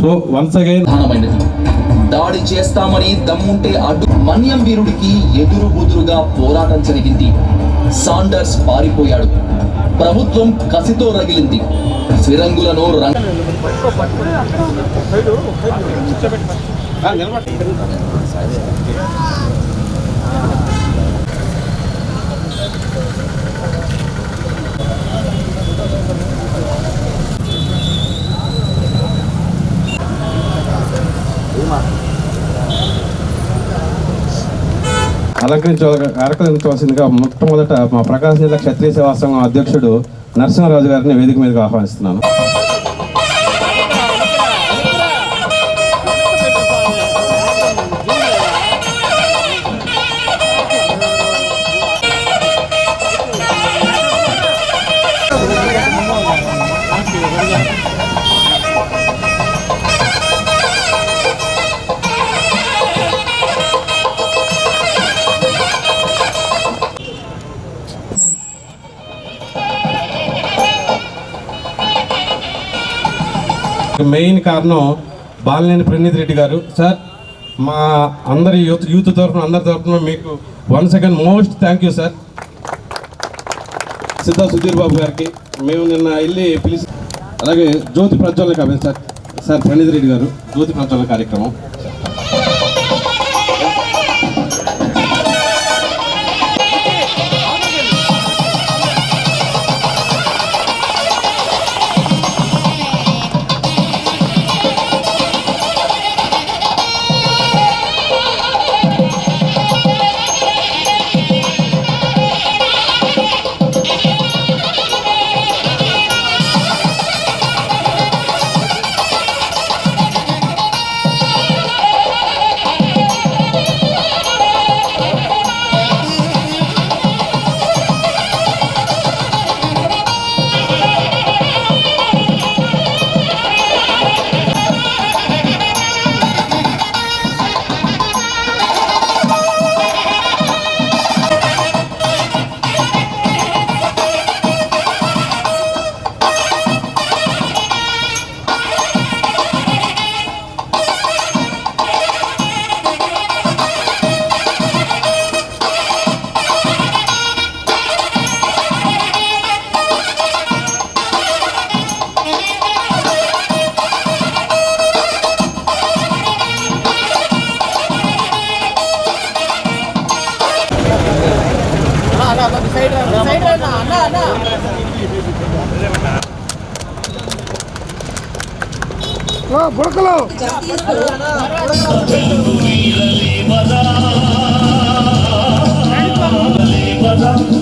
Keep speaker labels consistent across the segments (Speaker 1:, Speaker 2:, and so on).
Speaker 1: So once again
Speaker 2: ప్రధానమైనది. దాడి చేస్తామని దమ్ముంటే అడ్డు మన్యం వీరుడికి ఎదురు బుదురుగా పోరాటం జరిగింది. సాండర్స్ పారిపోయాడు. ప్రభుత్వం కసితో రగిలింది. ఫిరంగులను రంగ
Speaker 1: అలంకరించ అలంకరించవలసిందిగా మొట్టమొదట మా ప్రకాశం జిల్లా క్షత్రియ సేవా సంఘం అధ్యక్షుడు నరసింహరాజు గారిని వేదిక మీదకి ఆహ్వానిస్తున్నాను. మెయిన్ కారణం బాలినేని ప్రణీత్ రెడ్డి గారు. సార్ మా అందరి యూత్ యూత్ తరఫున అందరి తరఫున మీకు one second most thank you sir. Siddha Sudhir Babu గారికి మేము నిన్న వెళ్ళి పిలిచి అలాగే జ్యోతి ప్రజ్వలన కాబట్టి సార్. సార్ ప్రణీత్ రెడ్డి గారు జ్యోతి ప్రజ్వలన కార్యక్రమం.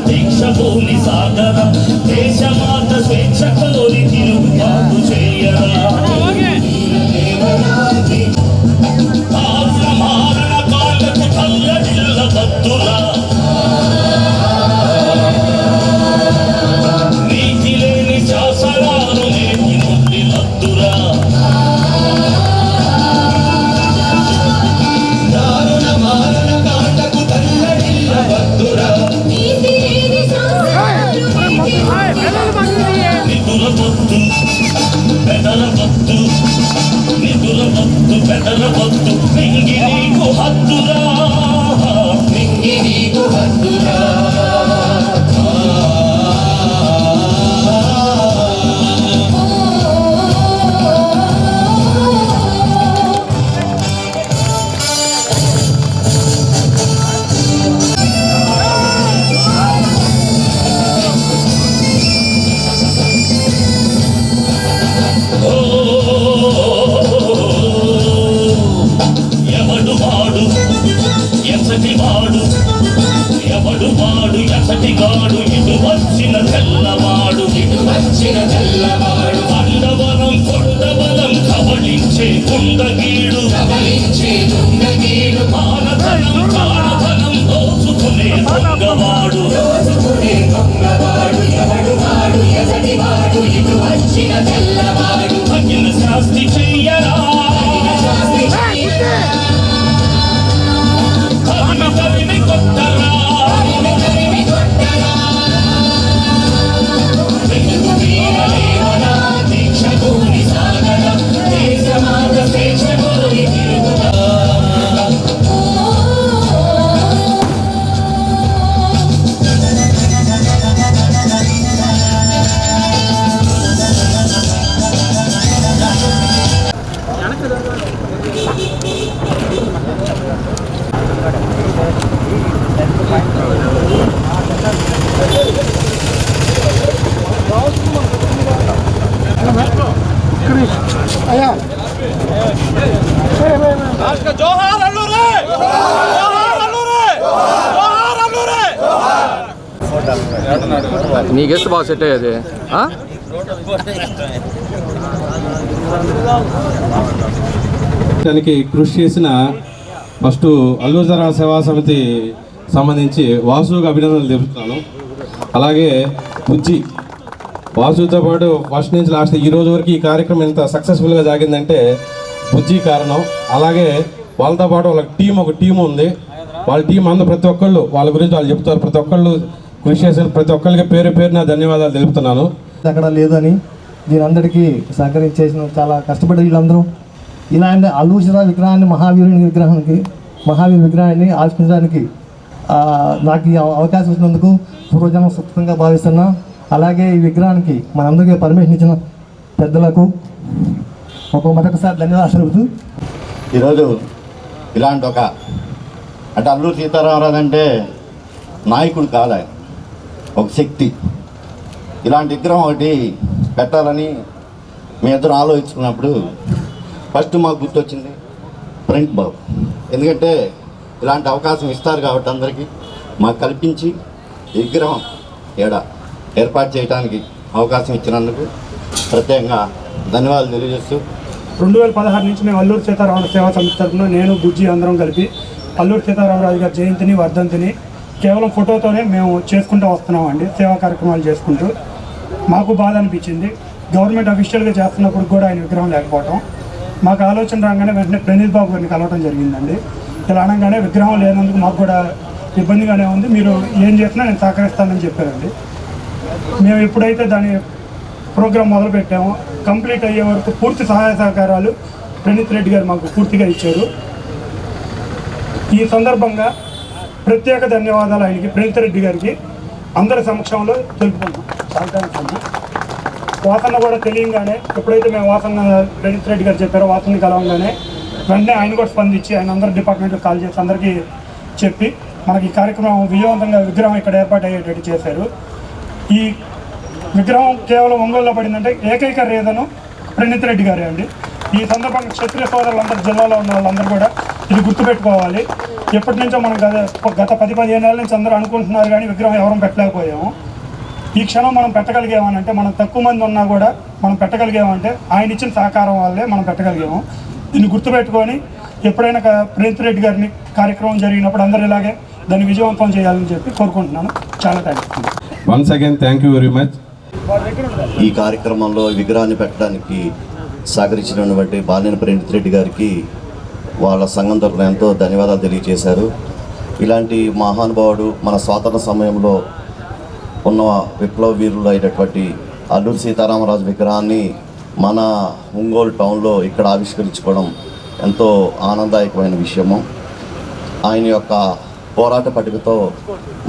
Speaker 3: దీక్షభూమి సాగరం. పెదల పొత్తు ఎవడు వాడు ఎసటి వాడు ఎవడు వాడు ఎసటి గాడు ఇటు వచ్చిన తెల్లవాడు ఇటు వచ్చిన తెల్లవాడు. అండవరం కొండబలం కబలించే కుండగీడు కబలించే కుండగీడు. మానధనం మానధనం దోచుకునే దొంగవాడు దోచుకునే దొంగవాడు ఎవడు వాడు ఎసటి వాడు ఇటు వచ్చిన తెల్లవాడు. తగిన శాస్తి చెయ్యరా?
Speaker 4: తగిన శాస్తి నీకెస్ట్ బాగా సెట్ అయ్యేది?
Speaker 1: దానికి కృషి చేసిన ఫస్ట్ అల్లూజరా సేవా సమితి సంబంధించి వాసుకు అభినందనలు తెలుపుతున్నాను. అలాగే బుజ్జి వాసుతో పాటు ఫస్ట్ నుంచి లాస్ట్ ఈ రోజు వరకు ఈ కార్యక్రమం ఎంత సక్సెస్ఫుల్గా సాగిందంటే బుజ్జి కారణం. అలాగే వాళ్ళతో పాటు వాళ్ళ టీం ఒక టీం ఉంది. వాళ్ళ టీం అందరూ ప్రతి ఒక్కళ్ళు వాళ్ళ గురించి వాళ్ళు చెప్తారు. ప్రతి ఒక్కళ్ళు కృషి చేసిన ప్రతి ఒక్కరికి పేరు పేరున ధన్యవాదాలు తెలుపుతున్నాను.
Speaker 5: అక్కడ లేదని దీని అందరికీ సహకరించేసిన చాలా కష్టపడి వీళ్ళందరూ. ఇలాంటి అల్లూషిరా విగ్రహాన్ని మహావీరుని విగ్రహానికి మహావీరు విగ్రహాన్ని ఆవిష్కరించడానికి ఆ, నాకు ఈ అవ- అవకాశం ఇచ్చినందుకు పూర్వజనం సుఖంగా భావిస్తున్నా. అలాగే ఈ విగ్రహానికి మనందరికీ పర్మిషన్ ఇచ్చిన పెద్దలకు ఒక మరొకసారి ధన్యవాదాలు తెలుపుతూ.
Speaker 6: ఈరోజు ఇలాంటి ఒక అంటే అల్లూరు సీతారామరాజు అంటే నాయకుడు కాదు ఆయన ఒక శక్తి. ఇలాంటి విగ్రహం ఒకటి పెట్టాలని మీ ఇద్దరు ఆలోచించుకున్నప్పుడు ఫస్ట్ మాకు గుర్తొచ్చింది ప్రింట్ బాబు. ఎందుకంటే ఇలాంటి అవకాశం ఇస్తారు కాబట్టి అందరికీ మాకు కల్పించి విగ్రహం ఏడ ఏర్పాటు చేయడానికి అవకాశం ఇచ్చినందుకు ప్రత్యేకంగా ధన్యవాదాలు తెలియజేస్తూ
Speaker 7: రెండు వేల పదహారు నుంచి మేము అల్లూరు సీతారామరాజు సేవా సంస్థ తరఫున నేను బుజ్జి అందరం కలిపి అల్లూరు సీతారామరాజు గారి జయంతిని వర్ధంతిని కేవలం ఫోటోతోనే మేము చేసుకుంటూ వస్తున్నామండి సేవా కార్యక్రమాలు చేసుకుంటూ. మాకు బాధ అనిపించింది. గవర్నమెంట్ అఫీషియల్గా చేస్తున్నప్పుడు కూడా ఆయన విగ్రహం లేకపోవటం. మాకు ఆలోచన రాగానే వెంటనే ప్రణీత్ బాబు గారిని కలవడం జరిగిందండి. ఇలా అనగానే విగ్రహం లేనందుకు మాకు కూడా ఇబ్బందిగానే ఉంది. మీరు ఏం చేసినా నేను సహకరిస్తానని చెప్పారండి. మేము ఎప్పుడైతే దాని ప్రోగ్రాం మొదలుపెట్టాము కంప్లీట్ అయ్యే వరకు పూర్తి సహాయ సహకారాలు ప్రణీత్ రెడ్డి గారు మాకు పూర్తిగా ఇచ్చారు. ఈ సందర్భంగా ప్రత్యేక ధన్యవాదాలు ఆయనకి ప్రణీత్ రెడ్డి గారికి. అందరి సమక్షంలో తెలుపుకుంటాం వాసన కూడా తెలియంగానే ఎప్పుడైతే మేము వాసన ప్రణీత్ రెడ్డి గారు చెప్పారో వాసనని కలవంగానే వెంటనే ఆయన కూడా స్పందించి ఆయన అందరి డిపార్ట్మెంట్కి కాల్ చేసి అందరికీ చెప్పి మనకి ఈ కార్యక్రమం విజయవంతంగా విగ్రహం ఇక్కడ ఏర్పాటు అయ్యేటట్టు చేశారు. ఈ విగ్రహం కేవలం ఒంగోలులో పడిందంటే ఏకైక రేదను ప్రణీత్ రెడ్డి గారే అండి. ఈ సందర్భంగా క్షత్రియ సోదరులందరూ జిల్లాలో ఉన్న వాళ్ళందరూ కూడా ఇది గుర్తుపెట్టుకోవాలి. ఎప్పటి నుంచో మనం గత గత పది పదిహేను ఏళ్ళ నుంచి అందరూ అనుకుంటున్నారు కానీ విగ్రహం ఎవరూ పెట్టలేకపోయాము. ఈ క్షణం మనం పెట్టగలిగామనంటే మనం తక్కువ మంది ఉన్నా కూడా మనం పెట్టగలిగామంటే ఆయన ఇచ్చిన సహకారం వల్లే మనం పెట్టగలిగాము. దీన్ని గుర్తుపెట్టుకొని ఎప్పుడైనా క- ప్రణీత్ రెడ్డి గారిని కార్యక్రమం జరిగినప్పుడు అందరూ ఇలాగే దాన్ని విజయవంతం చేయాలని చెప్పి కోరుకుంటున్నాను. చాలా thanks
Speaker 1: once again thank you very much
Speaker 6: ఈ కార్యక్రమంలో విగ్రహాన్ని పెట్టడానికి సహకరించినటువంటి బాలిన ప్రేమిత్ రెడ్డి గారికి వాళ్ళ సంఘం తరఫున ఎంతో ధన్యవాదాలు తెలియజేశారు. ఇలాంటి మహానుభావుడు మన స్వాతంత్ర సమయంలో ఉన్న విప్లవ వీరులు అయినటువంటి అల్లూరి సీతారామరాజు విగ్రహాన్ని మన ఒంగోలు టౌన్లో ఇక్కడ ఆవిష్కరించుకోవడం ఎంతో ఆనందదాయకమైన విషయము. ఆయన యొక్క పోరాట పటికతో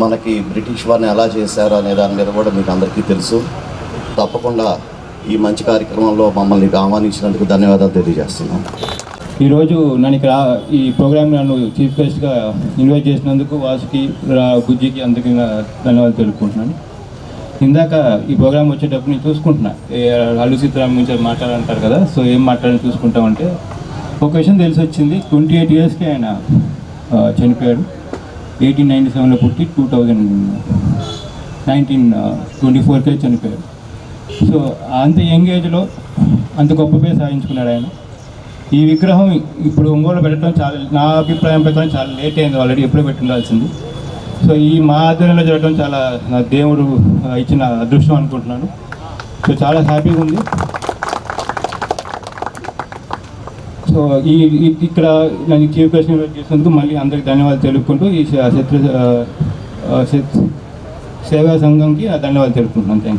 Speaker 6: మనకి బ్రిటిష్ వారిని ఎలా చేశారు అనే దాని మీద కూడా మీకు అందరికీ తెలుసు. తప్పకుండా ఈ మంచి కార్యక్రమంలో మమ్మల్ని ఆహ్వానించినందుకు ధన్యవాదాలు తెలియజేస్తున్నాం.
Speaker 8: ఈరోజు నన్ను ఇక్కడ ఈ ప్రోగ్రామ్ నన్ను చీఫ్ గెస్ట్గా ఇన్వైట్ చేసినందుకు వాసుకి రా- బుజ్జికి అందరికీ ధన్యవాదాలు తెలుపుకుంటున్నాను. ఇందాక ఈ ప్రోగ్రామ్ వచ్చేటప్పుడు నేను చూసుకుంటున్నా. అల్లు సీతారాం గురించి మాట్లాడాలంటారు కదా సో ఏం మాట్లాడాలని చూసుకుంటామంటే ఒక విషయం తెలిసి వచ్చింది ట్వంటీ ఎయిట్ ఇయర్స్కి ఆయన చనిపోయాడు. ఎయిటీన్ నైంటీ సెవెన్లో పుట్టి టూ థౌజండ్ నైన్టీన్ ట్వంటీ ఫోర్కే చనిపోయాడు. సో అంత యంగ్ ఏజ్లో అంత గొప్ప పేరు సాధించుకున్నాడు ఆయన. ఈ విగ్రహం ఇప్పుడు ఒంగోలు పెట్టడం చాలా నా అభిప్రాయం ప్రకారం చాలా లేట్ అయింది ఆల్రెడీ ఎప్పుడో పెట్టుండాల్సింది. సో ఈ మా ఆధ్వర్యంలో జరగడం చాలా నా దేవుడు ఇచ్చిన అదృష్టం అనుకుంటున్నాను. సో చాలా హ్యాపీగా ఉంది. సో ఈ ఇక్కడ నన్ను చీఫ్ గెస్ట్ చేసినందుకు మళ్ళీ అందరికి ధన్యవాదాలు తెలుపుకుంటూ ఈ శత్రు సేవా సంఘంకి ధన్యవాదాలు తెలుపుకుంటున్నాను. Thank you